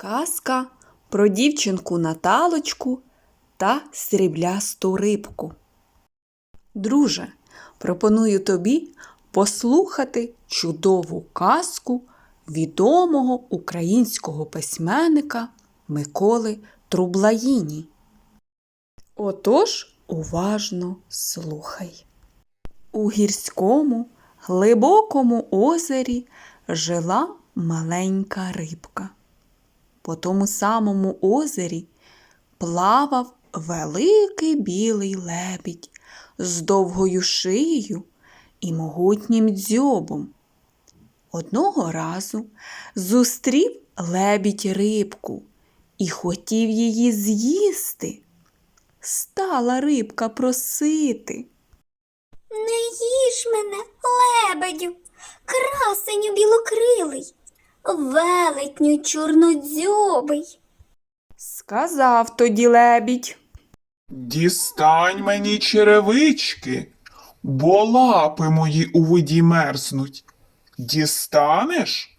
Казка про дівчинку Наталочку та сріблясту рибку. Друже, пропоную тобі послухати чудову казку відомого українського письменника Миколи Трублаїні. Отож, уважно слухай. У гірському глибокому озері жила маленька рибка. По тому самому озері плавав великий білий лебідь з довгою шиєю і могутнім дзьобом. Одного разу зустрів лебідь рибку і хотів її з'їсти. Стала рибка просити. Не їж мене, лебедю, красеню білокрилий, велетню чорнодзьобий. Сказав тоді лебідь. Дістань мені черевички, бо лапи мої у воді мерзнуть. Дістанеш?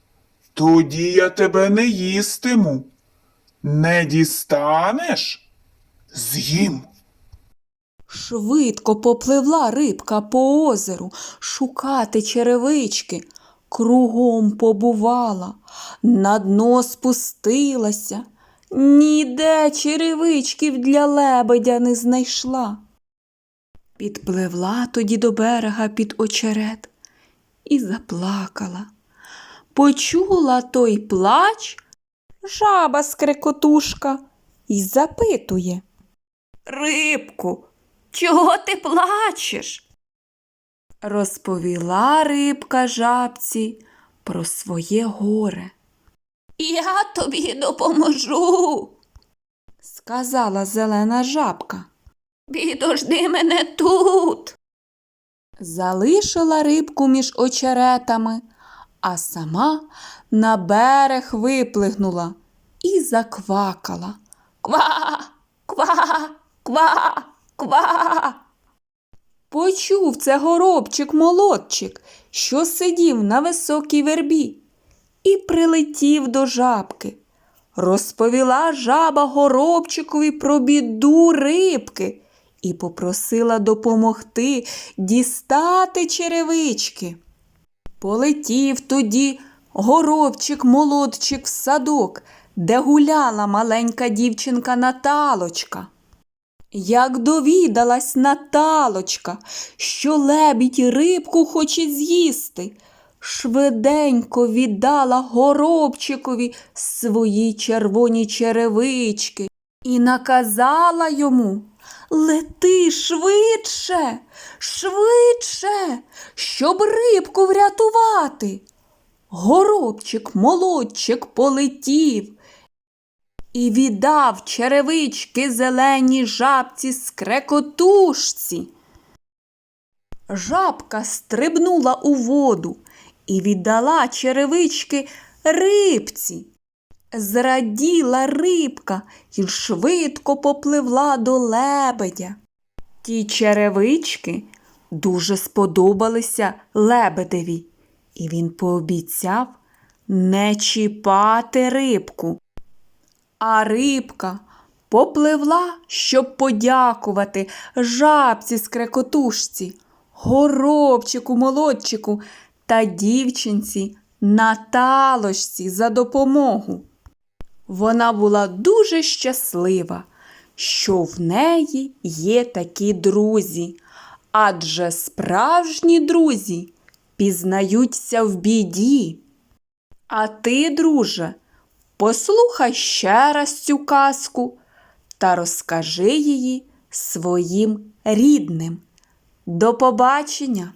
Тоді я тебе не їстиму. Не дістанеш? З'їм. Швидко попливла рибка по озеру шукати черевички. Кругом побувала, на дно спустилася. Ніде черевичків для лебедя не знайшла. Підпливла тоді до берега під очерет і заплакала. Почула той плач, жаба скрекотушка, і запитує. Рибку, чого ти плачеш? Розповіла рибка жабці про своє горе. Я тобі допоможу, сказала зелена жабка. Підожди мене тут. Залишила рибку між очеретами, а сама на берег виплигнула і заквакала. Ква, ква, ква, ква. Почув це горобчик молодчик, що сидів на високій вербі, і прилетів до жабки. Розповіла жаба горобчикові про біду рибки і попросила допомогти дістати черевички. Полетів тоді горобчик молодчик в садок, де гуляла маленька дівчинка Наталочка. Як довідалась Наталочка, що лебідь рибку хоче з'їсти, швиденько віддала горобчикові свої червоні черевички і наказала йому Лети швидше, швидше, щоб рибку врятувати. Горобчик молодчик полетів і віддав черевички зеленій жабці скрекотушці. Жабка стрибнула у воду і віддала черевички рибці. Зраділа рибка і швидко попливла до лебедя. Ті черевички дуже сподобалися лебедеві, і він пообіцяв не чіпати рибку. А рибка попливла, щоб подякувати жабці скрекотушці, горобчику молодчику та дівчинці Наталочці за допомогу. Вона була дуже щаслива, що в неї є такі друзі, адже справжні друзі пізнаються в біді. А ти, друже, послухай ще раз цю казку та розкажи її своїм рідним. До побачення!